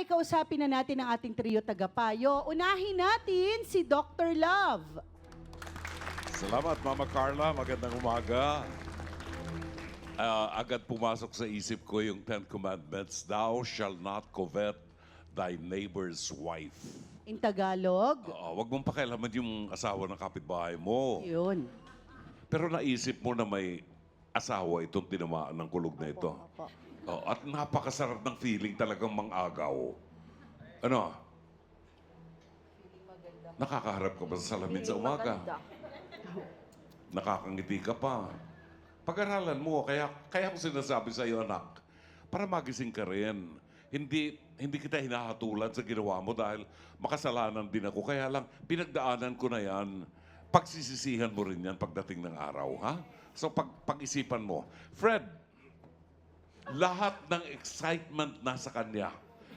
ay kausapin na natin ang ating trio tagapayo. Unahin natin si Dr. Love. Salamat, Mama Carla. Magandang umaga. Ah, agad pumasok sa isip ko yung Ten Commandments. Thou shall not covet thy neighbor's wife. In Tagalog. Ah, wag mong pakialaman yung asawa ng kapitbahay mo. Yun. Pero naisip mo na may asawa itong tinamaan ng kulog na ito. Opo. Oh, at napakasarap ng feeling talagang mang-agaw. Ano? Nakakaharap ka ba sa salamin sa umaga? Nakakangiti ka pa. Pag-aralan mo, kaya, kaya ko sinasabi sa iyo, anak, para magising ka rin. Hindi, hindi kita hinahatulan sa ginawa mo dahil makasalanan din ako. Kaya lang, pinagdaanan ko na yan. Pagsisisihan mo rin yan pagdating ng araw, ha? So, pag, pag-isipan mo. Fred, lahat ng excitement nasa kanya.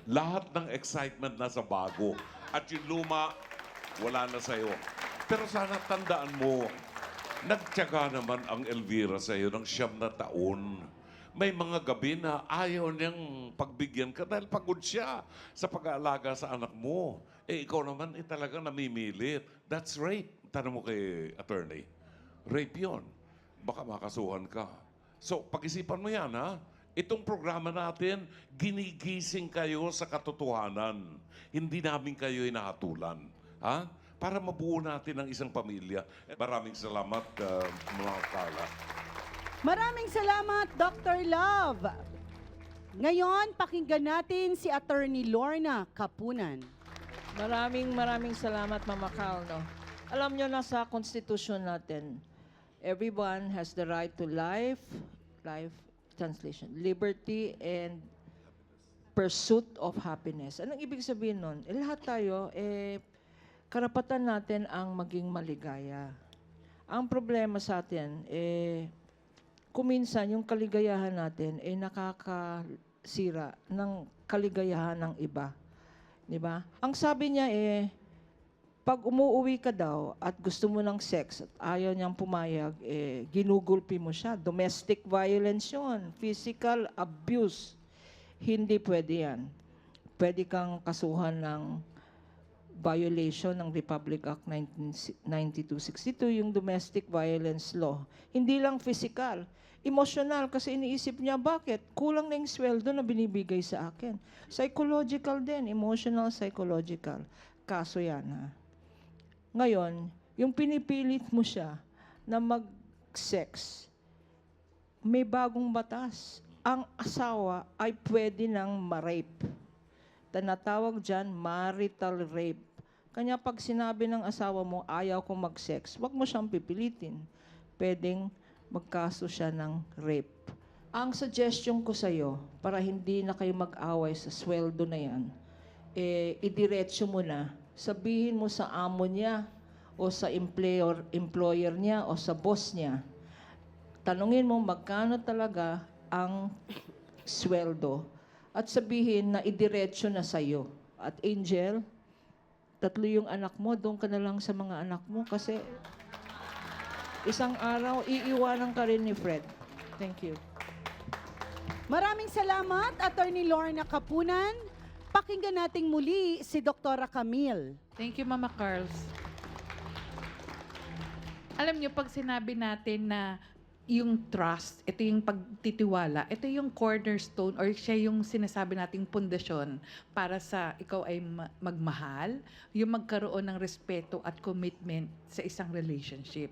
Lahat ng excitement nasa bago. At yung luma, wala na sa'yo. Pero sana tandaan mo, nagtyaga naman ang Elvira sa'yo ng siyam na taon. May mga gabi na ayaw niyang pagbigyan ka dahil pagod siya sa pag-aalaga sa anak mo. Eh, ikaw naman, eh, talagang namimilit. That's rape. Tanong mo kay attorney. Rape yon. Baka makasuhan ka. So, pag-isipan mo yan, ha? Itong programa natin, ginigising kayo sa katotohanan. Hindi namin kayo inahatulan. Ha? Para mabuo natin ang isang pamilya. Maraming salamat, uh, mga Carla. Maraming salamat, Dr. Love. Ngayon, pakinggan natin si Attorney Lorna Kapunan. Maraming maraming salamat, Mama Carlo. Alam nyo, nasa konstitusyon natin, everyone has the right to life, life translation, liberty and pursuit of happiness. Anong ibig sabihin nun? Eh, lahat tayo, eh, karapatan natin ang maging maligaya. Ang problema sa atin, eh, kuminsan yung kaligayahan natin, eh, nakakasira ng kaligayahan ng iba. Di ba? Ang sabi niya eh, pag umuwi ka daw at gusto mo ng sex at ayaw niyang pumayag, eh, ginugulpi mo siya. Domestic violence yun. Physical abuse. Hindi pwede yan. Pwede kang kasuhan ng violation ng Republic Act 1992-62, yung domestic violence law. Hindi lang physical, emotional kasi iniisip niya, bakit? Kulang na yung sweldo na binibigay sa akin. Psychological din, emotional, psychological. Kaso yan, ha? Ngayon, yung pinipilit mo siya na mag-sex, may bagong batas. Ang asawa ay pwede nang ma-rape. Tinatawag dyan, marital rape. Kanya pag sinabi ng asawa mo, ayaw ko mag-sex, wag mo siyang pipilitin. Pwedeng magkaso siya ng rape. Ang suggestion ko sa'yo, para hindi na kayo mag-away sa sweldo na yan, eh, idiretso mo na. Sabihin mo sa amo niya, o sa employer, employer niya, o sa boss niya. Tanungin mo magkano talaga ang sweldo at sabihin na idiretso na sa'yo. At Angel, tatlo yung anak mo, doon ka na lang sa mga anak mo kasi isang araw, iiwanan ka rin ni Fred. Thank you. Maraming salamat, Attorney Lorna Kapunan. Pakinggan nating muli si Dr. Camille. Thank you, Mama Carls. Alam niyo, pag sinabi natin na yung trust, ito yung pagtitiwala, ito yung cornerstone or siya yung sinasabi nating pundasyon para sa ikaw ay ma- magmahal, yung magkaroon ng respeto at commitment sa isang relationship.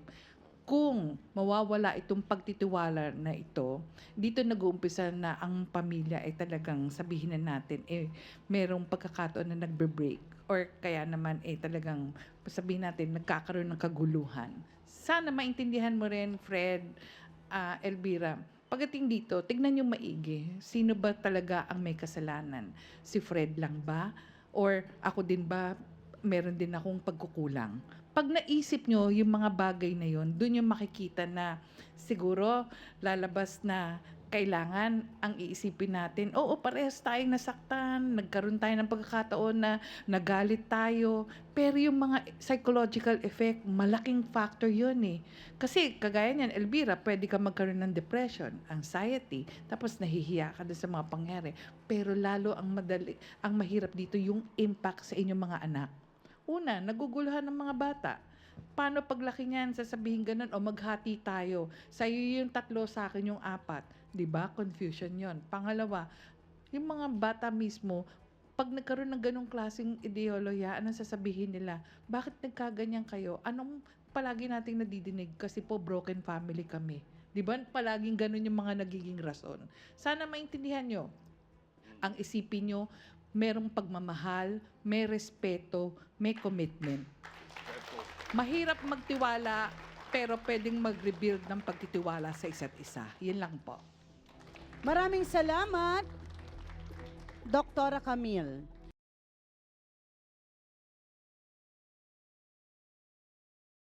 Kung mawawala itong pagtitiwala na ito, dito nag-uumpisa na ang pamilya ay talagang sabihin na natin, eh, merong pagkakataon na nagbe-break or kaya naman eh talagang sabihin natin nagkakaroon ng kaguluhan. Sana maintindihan mo rin, Fred, ah, Elvira, pagdating dito, tignan yung maigi. Sino ba talaga ang may kasalanan? Si Fred lang ba? Or ako din ba, meron din akong pagkukulang? Pag naisip nyo yung mga bagay na yon, doon yung makikita na siguro lalabas na kailangan ang iisipin natin, oo, parehas tayong nasaktan, nagkaroon tayo ng pagkakataon na nagalit tayo, pero yung mga psychological effect, malaking factor yun eh. Kasi kagaya niyan, Elvira, pwede ka magkaroon ng depression, anxiety, tapos nahihiya ka sa mga pangyari. Pero lalo ang madali, ang mahirap dito yung impact sa inyong mga anak. Una, naguguluhan ng mga bata. Paano paglaki niyan, sasabihin ganun, o maghati tayo. Sa'yo yung tatlo, sa akin yung apat. ba Confusion yon. Pangalawa, yung mga bata mismo, pag nagkaroon ng ganong klaseng ideolohiya, anong sasabihin nila? Bakit nagkaganyan kayo? Anong palagi nating nadidinig? Kasi po broken family kami. Di ba? Palaging ganun yung mga nagiging rason. Sana maintindihan nyo. Ang isipin nyo, merong pagmamahal, may respeto, may commitment. Mahirap magtiwala, pero pwedeng mag-rebuild ng pagtitiwala sa isa't isa. Yun lang po. Maraming salamat, Doktora Camille.